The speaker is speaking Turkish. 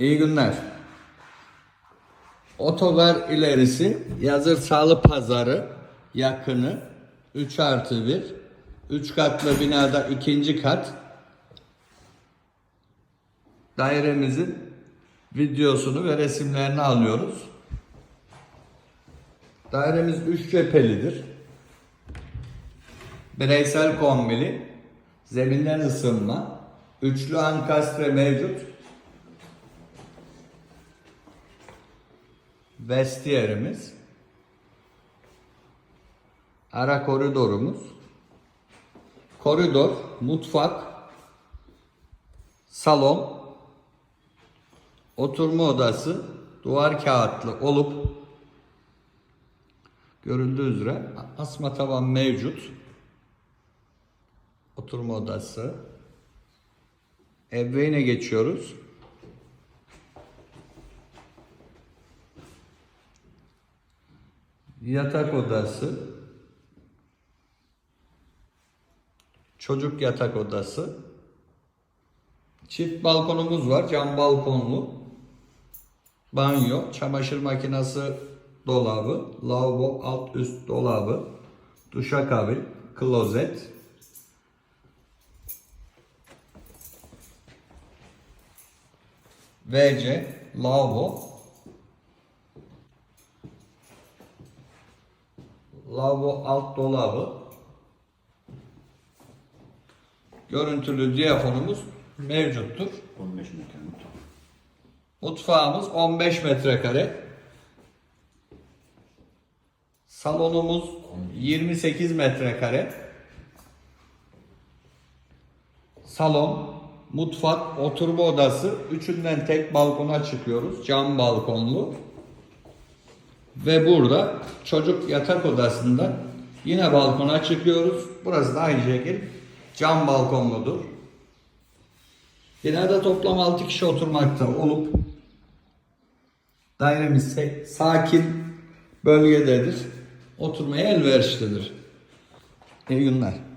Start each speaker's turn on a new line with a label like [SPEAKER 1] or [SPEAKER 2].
[SPEAKER 1] İyi günler. Otogar ilerisi Yazır Salı Pazarı yakını 3 artı 1. 3 katlı binada ikinci kat. Dairemizin videosunu ve resimlerini alıyoruz. Dairemiz 3 cephelidir. Bireysel kombili, zeminden ısınma, üçlü ankastre mevcut. Vestiyerimiz, ara koridorumuz, koridor, mutfak, salon, oturma odası, duvar kağıtlı olup görüldüğü üzere asma tavan mevcut. Oturma odası. Ebeveyn'e geçiyoruz. Yatak odası. Çocuk yatak odası. Çift balkonumuz var. Cam balkonlu. Banyo, çamaşır makinesi dolabı, lavabo alt üst dolabı, duşakabin, klozet. WC, lavabo, lavabo alt dolabı, görüntülü diyafonumuz mevcuttur.
[SPEAKER 2] 15 metre mutfak.
[SPEAKER 1] Mutfağımız 15 metrekare. Salonumuz 28 metrekare. Salon, mutfak, oturma odası. Üçünden tek balkona çıkıyoruz. Cam balkonlu. Ve burada çocuk yatak odasından yine balkona çıkıyoruz. Burası da aynı şekilde cam balkonludur. Binada toplam 6 kişi oturmakta olup dairemiz sakin bölgededir. Oturmaya elverişlidir. İyi günler.